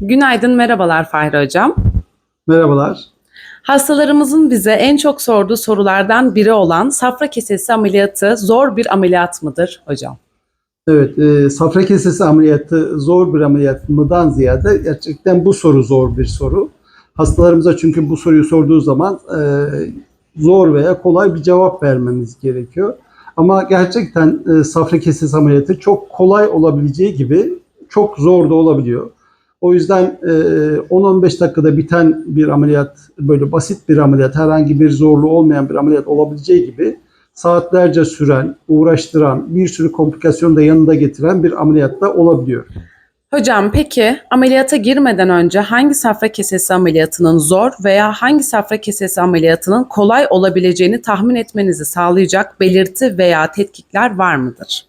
Günaydın, merhabalar Fahri Hocam. Merhabalar. Hastalarımızın bize en çok sorduğu sorulardan biri olan safra kesesi ameliyatı zor bir ameliyat mıdır hocam? Evet, e, safra kesesi ameliyatı zor bir ameliyat mıdan ziyade gerçekten bu soru zor bir soru. Hastalarımıza çünkü bu soruyu sorduğu zaman e, zor veya kolay bir cevap vermemiz gerekiyor. Ama gerçekten e, safra kesesi ameliyatı çok kolay olabileceği gibi çok zor da olabiliyor. O yüzden e, 10-15 dakikada biten bir ameliyat, böyle basit bir ameliyat, herhangi bir zorluğu olmayan bir ameliyat olabileceği gibi saatlerce süren, uğraştıran, bir sürü komplikasyon da yanında getiren bir ameliyat da olabiliyor. Hocam peki ameliyata girmeden önce hangi safra kesesi ameliyatının zor veya hangi safra kesesi ameliyatının kolay olabileceğini tahmin etmenizi sağlayacak belirti veya tetkikler var mıdır?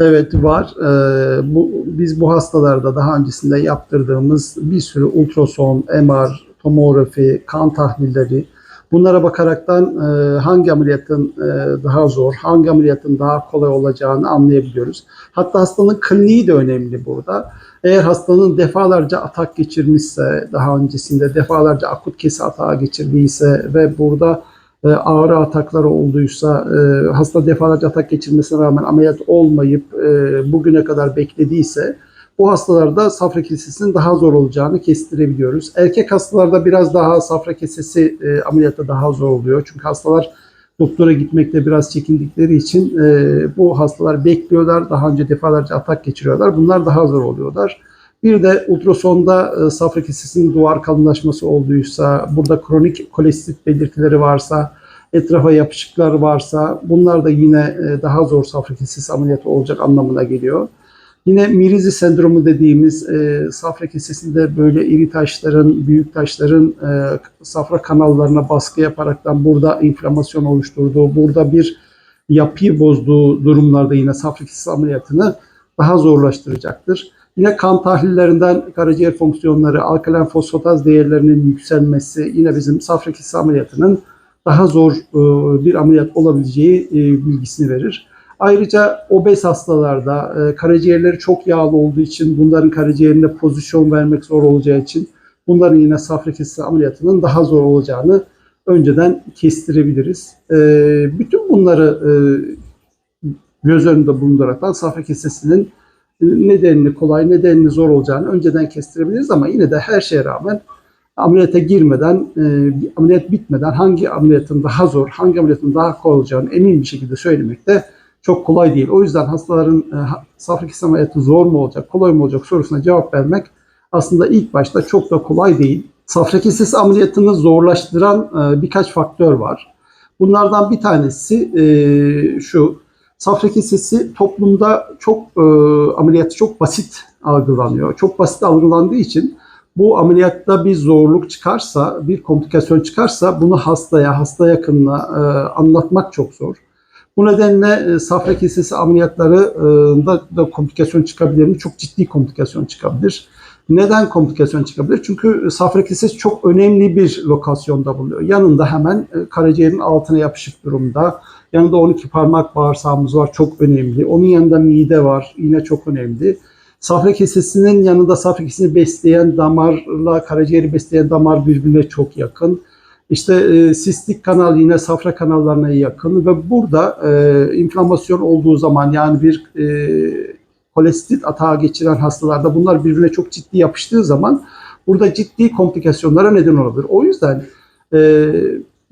Evet var. Ee, bu biz bu hastalarda daha öncesinde yaptırdığımız bir sürü ultrason, MR, tomografi, kan tahlilleri bunlara bakaraktan e, hangi ameliyatın e, daha zor, hangi ameliyatın daha kolay olacağını anlayabiliyoruz. Hatta hastanın kliniği de önemli burada. Eğer hastanın defalarca atak geçirmişse, daha öncesinde defalarca akut kesi atağı geçirdiyse ve burada ağrı atakları olduysa, e, hasta defalarca atak geçirmesine rağmen ameliyat olmayıp e, bugüne kadar beklediyse bu hastalarda safra kesesinin daha zor olacağını kestirebiliyoruz. Erkek hastalarda biraz daha safra kesesi e, ameliyatta daha zor oluyor. Çünkü hastalar doktora gitmekte biraz çekindikleri için e, bu hastalar bekliyorlar. Daha önce defalarca atak geçiriyorlar. Bunlar daha zor oluyorlar. Bir de ultrasonda e, safra kesesinin duvar kalınlaşması olduysa, burada kronik kolestit belirtileri varsa, etrafa yapışıklar varsa bunlar da yine e, daha zor safra kesesi ameliyatı olacak anlamına geliyor. Yine Mirizi sendromu dediğimiz e, safra kesesinde böyle iri taşların, büyük taşların e, safra kanallarına baskı yaparaktan burada inflamasyon oluşturduğu, burada bir yapıyı bozduğu durumlarda yine safra kesesi ameliyatını daha zorlaştıracaktır. Yine kan tahlillerinden karaciğer fonksiyonları, alkalen fosfataz değerlerinin yükselmesi yine bizim safra kesesi ameliyatının daha zor e, bir ameliyat olabileceği e, bilgisini verir. Ayrıca obez hastalarda e, karaciğerleri çok yağlı olduğu için bunların karaciğerine pozisyon vermek zor olacağı için bunların yine safra kesesi ameliyatının daha zor olacağını önceden kestirebiliriz. Bütün bunları göz önünde bulundurarak safra kesesinin nedenini kolay, nedenini zor olacağını önceden kestirebiliriz ama yine de her şeye rağmen ameliyata girmeden, e, ameliyat bitmeden hangi ameliyatın daha zor, hangi ameliyatın daha kolay olacağını emin bir şekilde söylemek de çok kolay değil. O yüzden hastaların e, safra kesesi ameliyatı zor mu olacak, kolay mı olacak sorusuna cevap vermek aslında ilk başta çok da kolay değil. Safra kesesi ameliyatını zorlaştıran e, birkaç faktör var. Bunlardan bir tanesi e, şu, safra kesesi toplumda çok e, ameliyatı çok basit algılanıyor. Çok basit algılandığı için bu ameliyatta bir zorluk çıkarsa, bir komplikasyon çıkarsa bunu hastaya, hasta yakınına e, anlatmak çok zor. Bu nedenle e, safra kesesi ameliyatlarında da komplikasyon çıkabilir mi? Çok ciddi komplikasyon çıkabilir. Neden komplikasyon çıkabilir? Çünkü safra kesesi çok önemli bir lokasyonda bulunuyor. Yanında hemen e, karaciğerin altına yapışık durumda. Yanında 12 parmak bağırsağımız var çok önemli. Onun yanında mide var yine çok önemli. Safra kesesinin yanında safra kesesini besleyen damarla karaciğeri besleyen damar birbirine çok yakın. İşte e, sistik kanal yine safra kanallarına yakın ve burada e, inflamasyon olduğu zaman yani bir e, kolestit atağı geçiren hastalarda bunlar birbirine çok ciddi yapıştığı zaman burada ciddi komplikasyonlara neden olabilir. O yüzden e,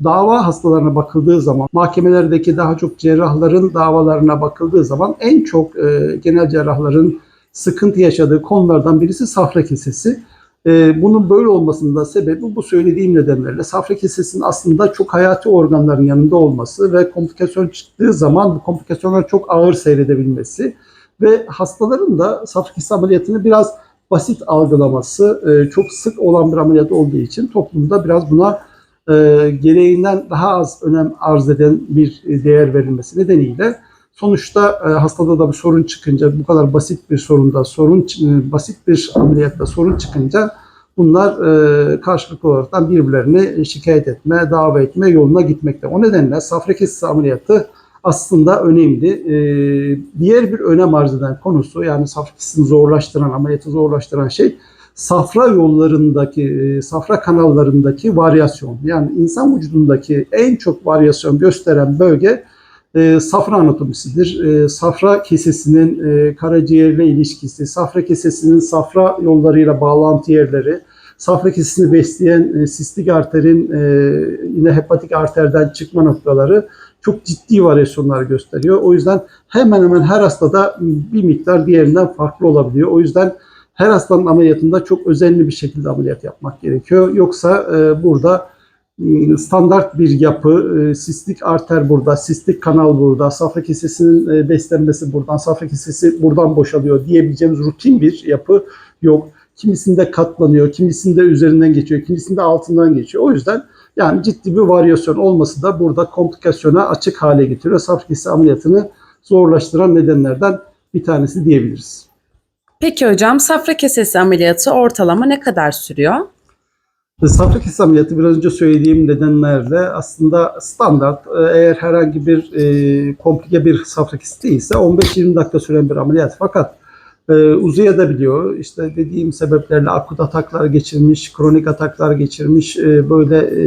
dava hastalarına bakıldığı zaman, mahkemelerdeki daha çok cerrahların davalarına bakıldığı zaman en çok e, genel cerrahların sıkıntı yaşadığı konulardan birisi safra kesesi. E, bunun böyle olmasının da sebebi bu söylediğim nedenlerle safra kesesinin aslında çok hayati organların yanında olması ve komplikasyon çıktığı zaman bu komplikasyonlar çok ağır seyredebilmesi ve hastaların da safra kesesi ameliyatını biraz basit algılaması e, çok sık olan bir ameliyat olduğu için toplumda biraz buna e, gereğinden daha az önem arz eden bir değer verilmesi nedeniyle sonuçta e, hastada da bir sorun çıkınca bu kadar basit bir sorunda sorun e, basit bir ameliyatta sorun çıkınca bunlar e, karşılıklı olarak birbirlerini şikayet etme, dava etme yoluna gitmekte. O nedenle safra kesesi ameliyatı aslında önemli. E, diğer bir önem arz eden konusu yani safra kesesini zorlaştıran, ameliyatı zorlaştıran şey safra yollarındaki, e, safra kanallarındaki varyasyon. Yani insan vücudundaki en çok varyasyon gösteren bölge e, safra anatomisidir. E, safra kesesinin e, karaciğerle ilişkisi, safra kesesinin safra yollarıyla bağlantı yerleri, safra kesesini besleyen e, sistik arterin e, yine hepatik arterden çıkma noktaları çok ciddi varyasyonlar gösteriyor. O yüzden hemen hemen her hastada bir miktar diğerinden farklı olabiliyor. O yüzden her hastanın ameliyatında çok özenli bir şekilde ameliyat yapmak gerekiyor. Yoksa e, burada e, standart bir yapı, e, sistik arter burada, sistik kanal burada, safra kesesinin e, beslenmesi buradan, safra kesesi buradan boşalıyor diyebileceğimiz rutin bir yapı yok. Kimisinde katlanıyor, kimisinde üzerinden geçiyor, kimisinde altından geçiyor. O yüzden yani ciddi bir varyasyon olması da burada komplikasyona açık hale getiriyor. Safra kesesi ameliyatını zorlaştıran nedenlerden bir tanesi diyebiliriz. Peki hocam safra kesesi ameliyatı ortalama ne kadar sürüyor? Safra kesesi ameliyatı biraz önce söylediğim nedenlerle aslında standart e, eğer herhangi bir e, komplike bir safra kesesi değilse 15-20 dakika süren bir ameliyat fakat e, uzayabiliyor. İşte dediğim sebeplerle akut ataklar geçirmiş, kronik ataklar geçirmiş, e, böyle e,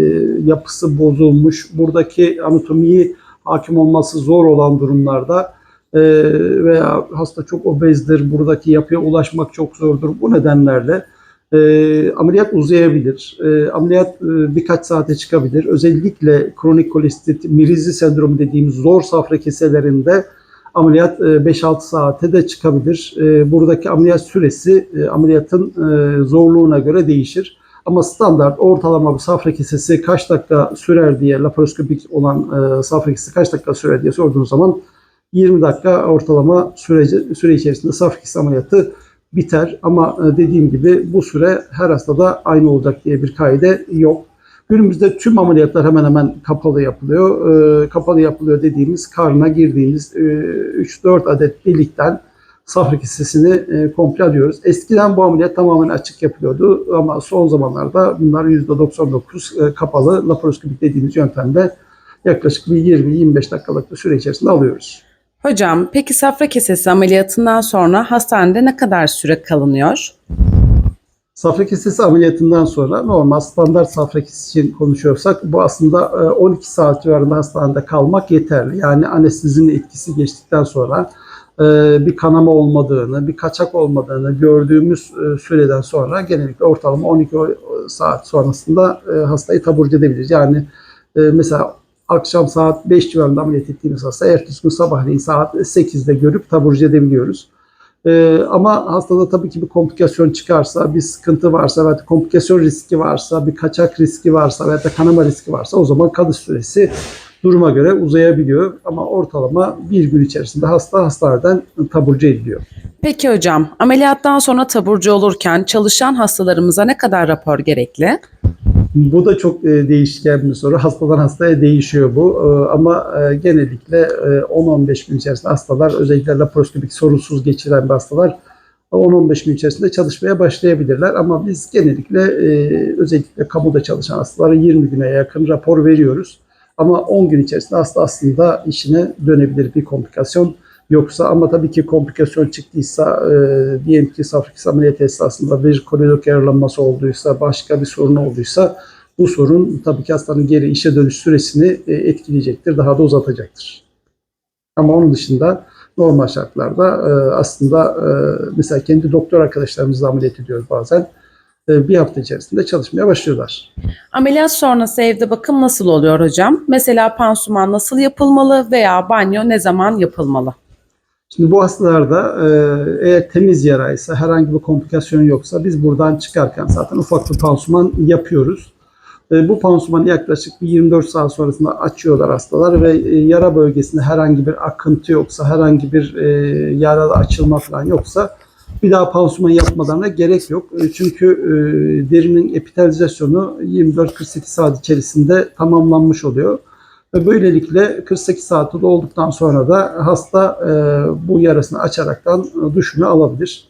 yapısı bozulmuş, buradaki anatomiyi hakim olması zor olan durumlarda e, veya hasta çok obezdir, buradaki yapıya ulaşmak çok zordur. Bu nedenlerle e, ameliyat uzayabilir. E, ameliyat e, birkaç saate çıkabilir. Özellikle kronik kolistit, mirizi sendromu dediğimiz zor safra keselerinde ameliyat e, 5-6 saate de çıkabilir. E, buradaki ameliyat süresi e, ameliyatın e, zorluğuna göre değişir. Ama standart ortalama bir safra kesesi kaç dakika sürer diye laparoskopik olan e, safra kesesi kaç dakika sürer diye sorduğunuz zaman 20 dakika ortalama sürece, süre içerisinde safra kesesi ameliyatı biter. Ama e, dediğim gibi bu süre her hastada aynı olacak diye bir kaide yok. Günümüzde tüm ameliyatlar hemen hemen kapalı yapılıyor. E, kapalı yapılıyor dediğimiz karna girdiğimiz e, 3-4 adet delikten safra kesesini e, komple alıyoruz. Eskiden bu ameliyat tamamen açık yapılıyordu ama son zamanlarda bunlar %99 e, kapalı laparoskopik dediğimiz yöntemde yaklaşık bir 20-25 dakikalık bir süre içerisinde alıyoruz. Hocam peki safra kesesi ameliyatından sonra hastanede ne kadar süre kalınıyor? Safra kesesi ameliyatından sonra normal standart safra kesesi için konuşuyorsak bu aslında e, 12 saat civarında hastanede kalmak yeterli. Yani anestezinin etkisi geçtikten sonra e, bir kanama olmadığını, bir kaçak olmadığını gördüğümüz e, süreden sonra genellikle ortalama 12 saat sonrasında e, hastayı taburcu edebiliriz. Yani e, mesela akşam saat 5 civarında ameliyat ettiğimiz hasta ertesi gün sabahleyin saat 8'de görüp taburcu edebiliyoruz. Ee, ama hastada tabii ki bir komplikasyon çıkarsa, bir sıkıntı varsa veya komplikasyon riski varsa, bir kaçak riski varsa veya da kanama riski varsa o zaman kalış süresi duruma göre uzayabiliyor. Ama ortalama bir gün içerisinde hasta hastaneden taburcu ediliyor. Peki hocam ameliyattan sonra taburcu olurken çalışan hastalarımıza ne kadar rapor gerekli? Bu da çok e, değişken bir soru. Hastadan hastaya değişiyor bu. E, ama e, genellikle e, 10-15 gün içerisinde hastalar özellikle laparoskopik sorunsuz geçiren hastalar 10-15 gün içerisinde çalışmaya başlayabilirler. Ama biz genellikle özellikle kamuda çalışan hastalara 20 güne yakın rapor veriyoruz. Ama 10 gün içerisinde hasta aslında işine dönebilir bir komplikasyon yoksa ama tabii ki komplikasyon çıktıysa e, diyelim ki safra kesesi ameliyatı esnasında bir koridor yaralanması olduysa başka bir sorun olduysa bu sorun tabii ki hastanın geri işe dönüş süresini e, etkileyecektir, daha da uzatacaktır. Ama onun dışında normal şartlarda e, aslında e, mesela kendi doktor arkadaşlarımızla ameliyat ediyoruz bazen. E, bir hafta içerisinde çalışmaya başlıyorlar. Ameliyat sonrası evde bakım nasıl oluyor hocam? Mesela pansuman nasıl yapılmalı veya banyo ne zaman yapılmalı? Şimdi bu hastalarda e, eğer temiz yaraysa, herhangi bir komplikasyon yoksa biz buradan çıkarken zaten ufak bir pansuman yapıyoruz. E, bu pansumanı yaklaşık bir 24 saat sonrasında açıyorlar hastalar ve e, yara bölgesinde herhangi bir akıntı yoksa, herhangi bir e, yarada açılma falan yoksa bir daha pansuman yapmalarına gerek yok. E, Çünkü e, derinin epitelizasyonu 24-48 saat içerisinde tamamlanmış oluyor. Ve böylelikle 48 saati dolduktan sonra da hasta e, bu yarasını açaraktan e, duşunu alabilir.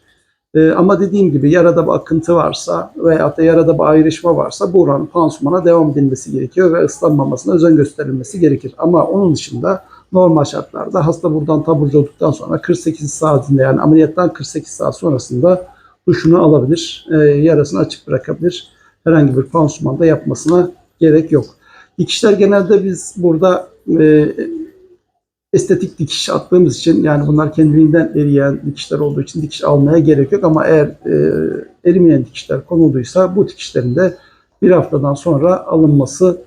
E, ama dediğim gibi yarada bir akıntı varsa veya da yarada bir ayrışma varsa buranın pansumana devam edilmesi gerekiyor ve ıslanmamasına özen gösterilmesi gerekir. Ama onun dışında normal şartlarda hasta buradan taburcu olduktan sonra 48 saatinde yani ameliyattan 48 saat sonrasında duşunu alabilir, yarasını açık bırakabilir. Herhangi bir pansuman da yapmasına gerek yok. Dikişler genelde biz burada e, estetik dikiş attığımız için yani bunlar kendiliğinden eriyen dikişler olduğu için dikiş almaya gerek yok ama eğer e, erimeyen dikişler konulduysa bu dikişlerin de bir haftadan sonra alınması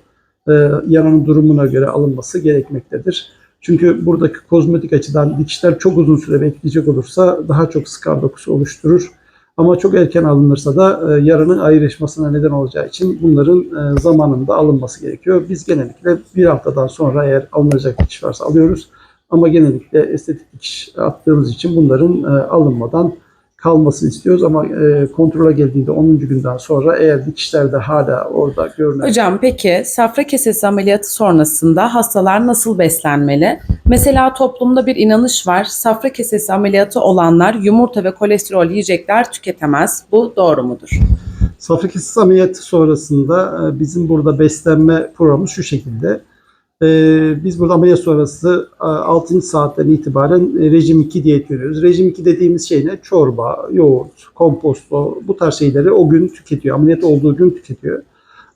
e, yaranın durumuna göre alınması gerekmektedir. Çünkü buradaki kozmetik açıdan dikişler çok uzun süre bekleyecek olursa daha çok skar dokusu oluşturur. Ama çok erken alınırsa da e, yaranın ayrışmasına neden olacağı için bunların e, zamanında alınması gerekiyor. Biz genellikle bir haftadan sonra eğer alınacak dikiş varsa alıyoruz. Ama genellikle estetik dikiş attığımız için bunların e, alınmadan kalmasını istiyoruz. Ama e, kontrole geldiğinde 10. günden sonra eğer dikişler de hala orada görünen Hocam peki safra kesesi ameliyatı sonrasında hastalar nasıl beslenmeli? Mesela toplumda bir inanış var. Safra kesesi ameliyatı olanlar yumurta ve kolesterol yiyecekler tüketemez. Bu doğru mudur? Safra kesesi ameliyatı sonrasında e, bizim burada beslenme programı şu şekilde. E, Biz burada ameliyat sonrası e, 6. saatten itibaren e, rejim 2 diyet veriyoruz. Rejim 2 dediğimiz şey ne? Çorba, yoğurt, komposto bu tarz şeyleri o gün tüketiyor. Ameliyat olduğu gün tüketiyor.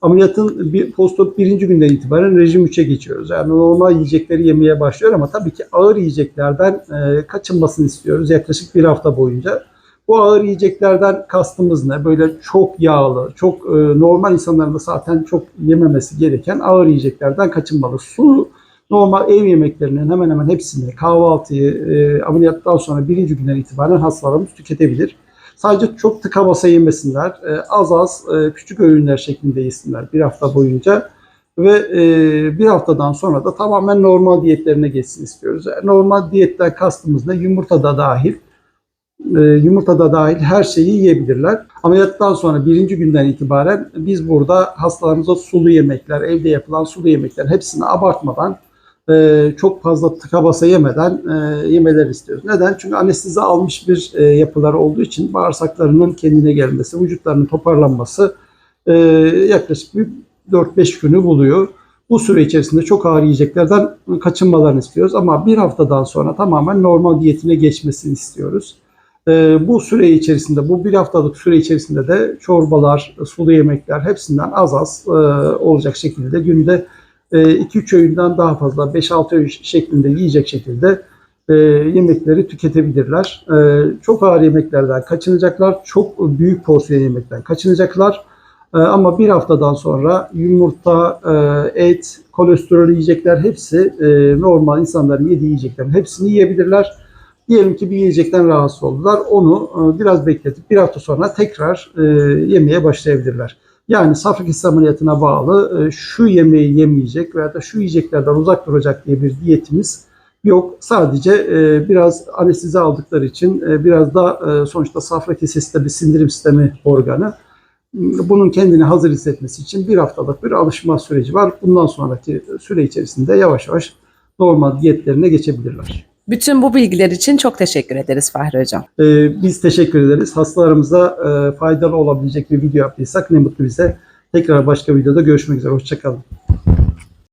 Ameliyatın bir post birinci günden itibaren rejim 3'e geçiyoruz. Yani normal yiyecekleri yemeye başlıyor ama tabii ki ağır yiyeceklerden e, kaçınmasını istiyoruz yaklaşık bir hafta boyunca. Bu ağır yiyeceklerden kastımız ne? Böyle çok yağlı, çok e, normal insanların da zaten çok yememesi gereken ağır yiyeceklerden kaçınmalı. Su normal ev yemeklerinin hemen hemen hepsini kahvaltıyı e, ameliyattan sonra birinci günden itibaren hastalarımız tüketebilir. Sadece çok tıka basa yemesinler. E, az az e, küçük öğünler şeklinde yesinler bir hafta boyunca. Ve e, bir haftadan sonra da tamamen normal diyetlerine geçsin istiyoruz. Yani normal diyetten kastımız ne? Yumurta da dahil e, yumurta da dahil her şeyi yiyebilirler. Ameliyattan sonra birinci günden itibaren biz burada hastalarımıza sulu yemekler, evde yapılan sulu yemekler hepsini abartmadan e, çok fazla tıka basa yemeden e, yemeler istiyoruz. Neden? Çünkü anestezi almış bir yapıları olduğu için bağırsaklarının kendine gelmesi, vücutlarının toparlanması yaklaşık bir 4-5 günü buluyor. Bu süre içerisinde çok ağır yiyeceklerden kaçınmalarını istiyoruz ama bir haftadan sonra tamamen normal diyetine geçmesini istiyoruz. Ee, bu süre içerisinde, bu bir haftalık süre içerisinde de çorbalar, sulu yemekler hepsinden az az e, olacak şekilde günde 2-3 öğünden daha fazla 5-6 öğün şeklinde yiyecek şekilde e, yemekleri tüketebilirler. E, çok ağır yemeklerden kaçınacaklar, çok büyük porsiyon yemekten kaçınacaklar. E, ama bir haftadan sonra yumurta, e, et, kolesterol yiyecekler hepsi e, normal insanların yediği yiyeceklerin hepsini yiyebilirler. Diyelim ki bir yiyecekten rahatsız oldular. Onu e, biraz bekletip bir hafta sonra tekrar e, yemeye başlayabilirler. Yani safra kesesi ameliyatına bağlı e, şu yemeği yemeyecek veya da şu yiyeceklerden uzak duracak diye bir diyetimiz yok. Sadece biraz anestezi aldıkları için biraz da sonuçta safra kesesi de bir sindirim sistemi organı. Bunun kendini hazır hissetmesi için bir haftalık bir alışma süreci var. Bundan sonraki süre içerisinde yavaş yavaş normal diyetlerine geçebilirler. Bütün bu bilgiler için çok teşekkür ederiz Fahri Hocam. Ee, biz teşekkür ederiz. Hastalarımıza e, faydalı olabilecek bir video yaptıysak ne mutlu bize. Tekrar başka videoda görüşmek üzere. Hoşçakalın.